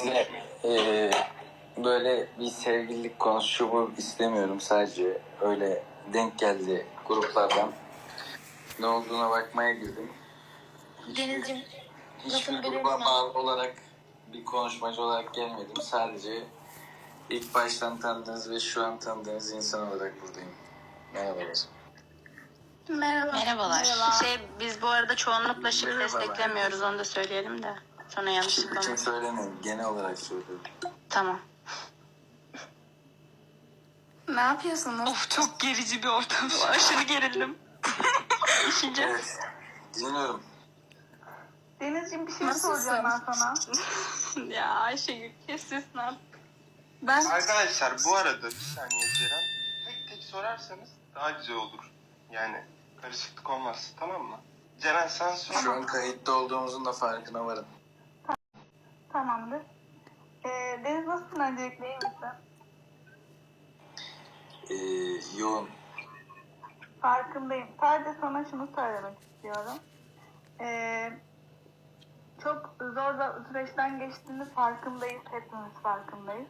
Öncelikle eee, böyle bir sevgililik konusu şu bu istemiyorum sadece öyle denk geldi gruplardan. Ne olduğuna bakmaya girdim. Hiçbir- Denizciğim Hiçbir lafını gruba bağlı olarak bir konuşmacı olarak gelmedim. Sadece ilk baştan tanıdığınız ve şu an tanıdığınız insan olarak buradayım. Merhabalar. merhaba. Merhabalar. Şey biz bu arada çoğunlukla şık Merhabalar. desteklemiyoruz onu da söyleyelim de. Sonra yanlış Şık için anlamayın. söylemiyorum. Genel olarak söylüyorum. Tamam. Ne yapıyorsunuz? Of çok gerici bir ortam şu an. Aşırı gerildim. Düşünce. Evet. Dinliyorum. Denizciğim bir şey Nasılsın? soracağım ben sana. ya Ayşegül kes sesini al. Ben Arkadaşlar bu arada bir saniye Ceren. Tek tek sorarsanız daha güzel olur. Yani karışıklık olmaz tamam mı? Ceren sen sor. Şu an kayıtta olduğumuzun da farkına varın. Tamamdır. Ee, Deniz nasılsın öncelikle iyi misin? Ee, yoğun. Farkındayım. Sadece sana şunu söylemek istiyorum. Ee, çok zor süreçten geçtiğini farkındayız. Hepimiz farkındayız.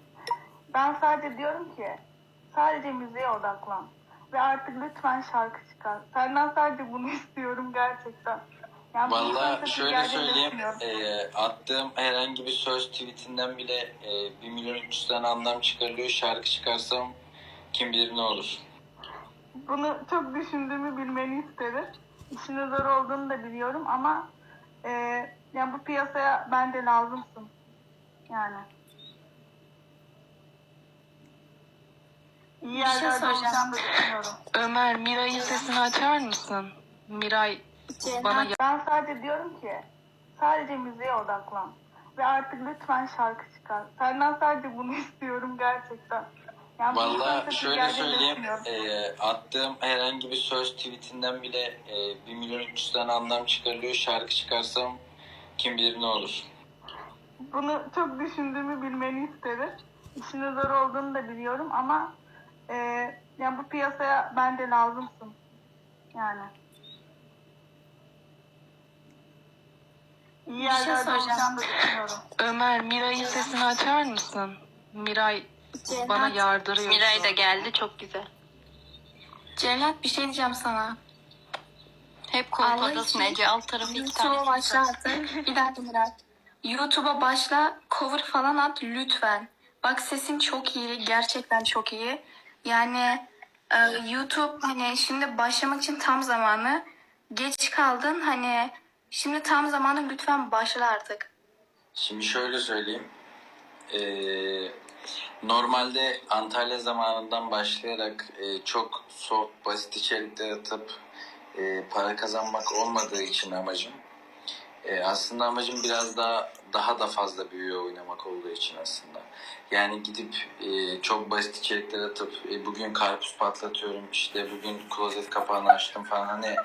Ben sadece diyorum ki sadece müziğe odaklan. Ve artık lütfen şarkı çıkar. Senden sadece bunu istiyorum gerçekten. Yani bu Valla şöyle söyleyeyim. ee, attığım herhangi bir söz tweetinden bile e, 1 milyon 300 tane anlam çıkarılıyor. Şarkı çıkarsam kim bilir ne olur. Bunu çok düşündüğümü bilmeni isterim. İşinin zor olduğunu da biliyorum ama e, yani bu piyasaya bence lazımsın. Yani. İyi şey yerlerde soracağım. olacağını da düşünüyorum. Ömer Miray'ın sesini açar mısın? Miray bana Ben sadece diyorum ki sadece müziğe odaklan. Ve artık lütfen şarkı çıkar. Senden sadece bunu istiyorum gerçekten. Yani Valla şöyle söyleyeyim. ee, attığım herhangi bir söz tweetinden bile e, 1 milyon 300 tane anlam çıkarılıyor. Şarkı çıkarsam kim bilir ne olur. Bunu çok düşündüğümü bilmeni isterim. İşinin zor olduğunu da biliyorum ama e, yani bu piyasaya bence lazımsın. Yani. İyi şey yerlerde soracağım. da düşünüyorum. Ömer Miray'ın sesini açar mısın? Miray bana yardırıyor. Miray da geldi çok güzel. Cennet bir şey diyeceğim sana. Hep kolpadasın için Ece alt tarafı iki tane. YouTube'a başla artık. Bir dakika Miray. YouTube'a başla. Cover falan at lütfen. Bak sesin çok iyi. Gerçekten çok iyi. Yani e, YouTube hani şimdi başlamak için tam zamanı. Geç kaldın hani şimdi tam zamanı lütfen başla artık. Şimdi şöyle söyleyeyim. Ee, normalde Antalya zamanından başlayarak e, çok soft, basit içerikler atıp e, para kazanmak olmadığı için amacım. E, aslında amacım biraz daha daha da fazla büyüye oynamak olduğu için aslında. Yani gidip e, çok basit içerikler atıp e, bugün karpuz patlatıyorum işte bugün klozet kapağını açtım falan hani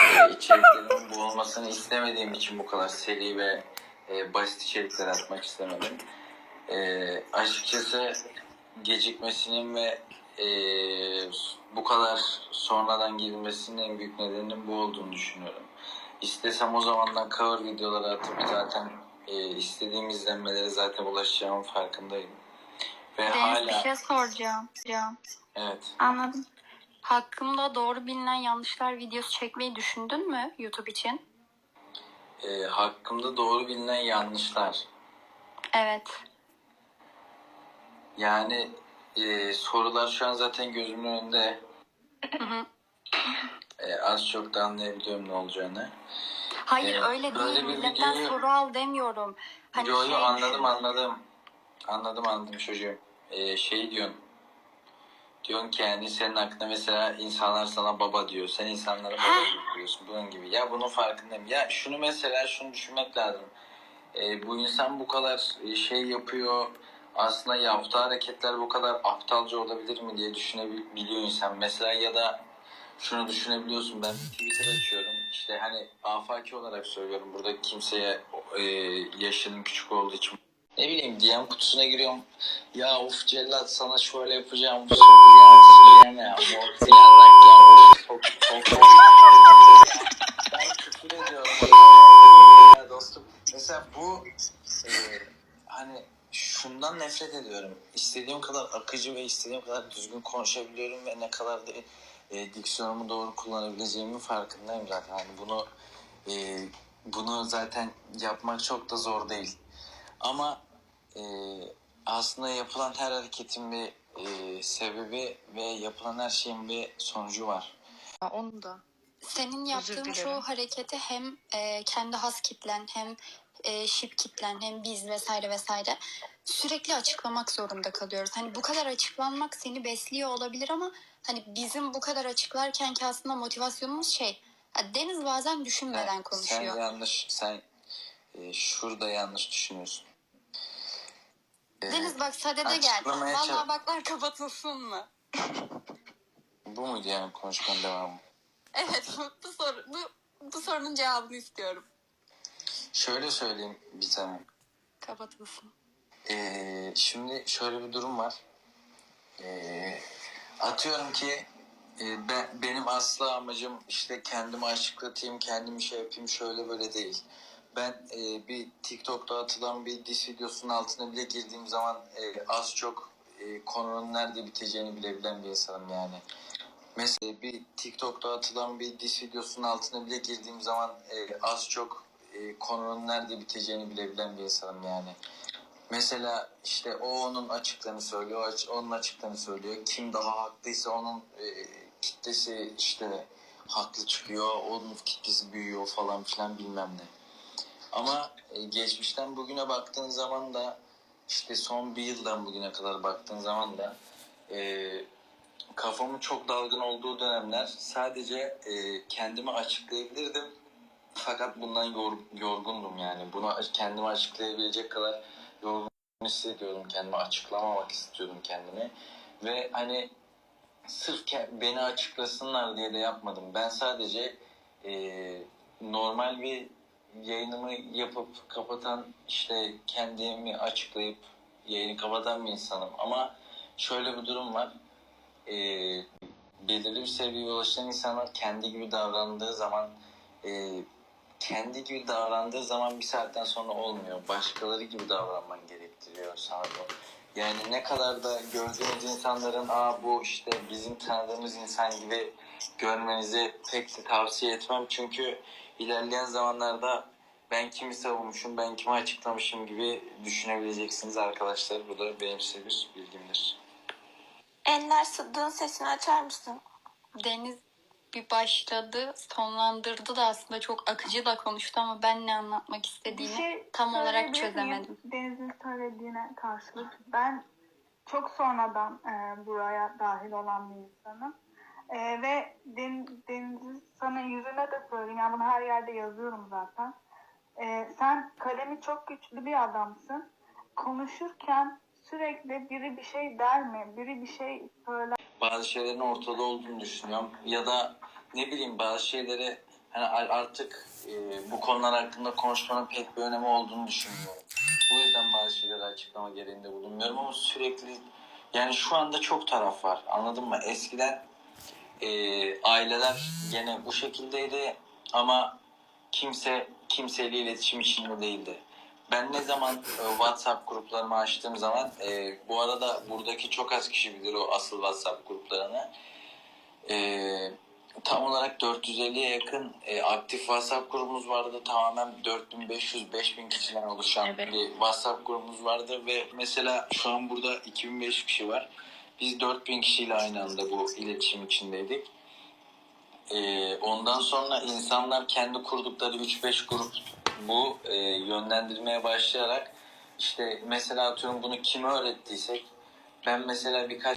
e, içeriklerimin bu olmasını istemediğim için bu kadar seri ve e, basit içerikler atmak istemedim. E, açıkçası gecikmesinin ve e, bu kadar sonradan girilmesinin en büyük nedeninin bu olduğunu düşünüyorum. İstesem o zamandan cover videoları atıp zaten e, istediğim izlenmelere zaten ulaşacağımın farkındayım. Ve Deniz hala bir şey soracağım. Evet Anladım. Hakkımda doğru bilinen yanlışlar videosu çekmeyi düşündün mü YouTube için? e, hakkımda doğru bilinen yanlışlar. Evet. Yani e, sorular şu an zaten gözümün önünde. E, az çok da anlayabiliyorum ne olacağını. Hayır Evet, öyle değil. bir Milletten videoyu- soru al demiyorum. Hani yo yo şey anladım anladım. Anladım anladım çocuğum. Ee, şey diyorsun. Diyorsun ki yani senin aklına mesela insanlar sana baba diyor. Sen insanlara baba diyorsun. Bunun gibi. Ya bunun farkındayım. Ya şunu mesela şunu düşünmek lazım. Ee, bu insan bu kadar e, şey yapıyor. Aslında yaptığı hareketler bu kadar aptalca olabilir mi diye düşünebiliyor insan. Mesela ya da şunu düşünebiliyorsun. Ben Twitter açıyorum. İşte hani afaki olarak söylüyorum. Burada kimseye e, yaşının küçük olduğu için ne bileyim DM kutusuna giriyorum. Ya of cellat sana şöyle yapacağım. Sokacağım siyene ya. Mor ya. Of çok çok. Ben küfür ediyorum. Ya dostum. Mesela bu e, hani şundan nefret ediyorum. İstediğim kadar akıcı ve istediğim kadar düzgün konuşabiliyorum ve ne kadar da e, diksiyonumu doğru kullanabileceğimin farkındayım zaten. Hani bunu e, bunu zaten yapmak çok da zor değil. Ama e, aslında yapılan her hareketin bir e, sebebi ve yapılan her şeyin bir sonucu var. Ya Onu da. Senin yaptığın çoğu hareketi hem e, kendi has kitlen hem e, şip kitlen hem biz vesaire vesaire sürekli açıklamak zorunda kalıyoruz. Hani bu kadar açıklanmak seni besliyor olabilir ama hani bizim bu kadar açıklarken ki aslında motivasyonumuz şey ha, Deniz bazen düşünmeden Sen konuşuyor. yanlış, sen e, şurada yanlış düşünüyorsun. E, Deniz bak sadede gel. açıklamaya Vallahi çalış- baklar kapatılsın mı? bu muydu yani konuşmanın devamı? Evet bu, bu soru bu, bu sorunun cevabını istiyorum. Şöyle söyleyeyim bir tane. Kapatılsın. Ee, şimdi şöyle bir durum var. Ee, atıyorum ki e, ben, benim asla amacım işte kendimi açıklatayım, kendimi şey yapayım şöyle böyle değil. Ben e, bir TikTok'ta atılan bir diss videosunun altına bile girdiğim zaman e, az çok e, konunun nerede biteceğini bilebilen bir insanım yani. Mesela bir TikTok'ta atılan bir diss videosunun altına bile girdiğim zaman e, az çok e, konunun nerede biteceğini bilebilen bir insanım yani. Mesela işte o onun açıklarını söylüyor, onun açıklarını söylüyor. Kim daha haklıysa onun e, kitlesi işte haklı çıkıyor, onun kitlesi büyüyor falan filan bilmem ne. Ama e, geçmişten bugüne baktığın zaman da işte son bir yıldan bugüne kadar baktığın zaman da e, kafamın çok dalgın olduğu dönemler sadece e, kendimi açıklayabilirdim. Fakat bundan yor- yorgundum yani. Bunu kendimi açıklayabilecek kadar yorgun hissediyordum kendimi. Açıklamamak istiyordum kendimi. Ve hani sırf beni açıklasınlar diye de yapmadım. Ben sadece e, normal bir yayınımı yapıp kapatan işte kendimi açıklayıp yayını kapatan bir insanım. Ama şöyle bir durum var. E, belirli bir seviyeye ulaşan insanlar kendi gibi davrandığı zaman e, kendi gibi davrandığı zaman bir saatten sonra olmuyor. Başkaları gibi davranman gerektiriyor sana. Yani ne kadar da gördüğünüz insanların aa bu işte bizim tanıdığımız insan gibi görmenizi pek de tavsiye etmem. Çünkü ilerleyen zamanlarda ben kimi savunmuşum, ben kimi açıklamışım gibi düşünebileceksiniz arkadaşlar. Bu da benim size bir bilgimdir. Enler Sıddık'ın sesini açar mısın? Deniz bir başladı, sonlandırdı da aslında çok akıcı da konuştu ama ben ne anlatmak istediğini şey tam olarak çözemedim. Deniz'in söylediğine karşılık. Ben çok sonradan e, buraya dahil olan bir insanım. E, ve Den, Deniz'in sana yüzüne de söyleyeyim. Yani bunu her yerde yazıyorum zaten. E, sen kalemi çok güçlü bir adamsın. Konuşurken sürekli biri bir şey der mi? Biri bir şey söyler bazı şeylerin ortada olduğunu düşünüyorum. Ya da ne bileyim bazı şeyleri hani artık e, bu konular hakkında konuşmanın pek bir önemi olduğunu düşünmüyorum. Bu yüzden bazı şeyleri açıklama gereğinde bulunmuyorum ama sürekli yani şu anda çok taraf var anladın mı? Eskiden e, aileler gene bu şekildeydi ama kimse kimseyle iletişim içinde değildi. Ben ne zaman e, WhatsApp gruplarımı açtığım zaman e, bu arada buradaki çok az kişi bilir o asıl WhatsApp gruplarını. E, tam olarak 450'ye yakın e, aktif WhatsApp grubumuz vardı. Tamamen 4500-5000 kişiden oluşan Evet. bir WhatsApp grubumuz vardı ve mesela şu an burada 2500 kişi var. Biz 4000 kişiyle aynı anda bu iletişim içindeydik. Ee, ondan sonra insanlar kendi kurdukları 3-5 grup bu e, yönlendirmeye başlayarak işte mesela atıyorum bunu kime öğrettiysek ben mesela birkaç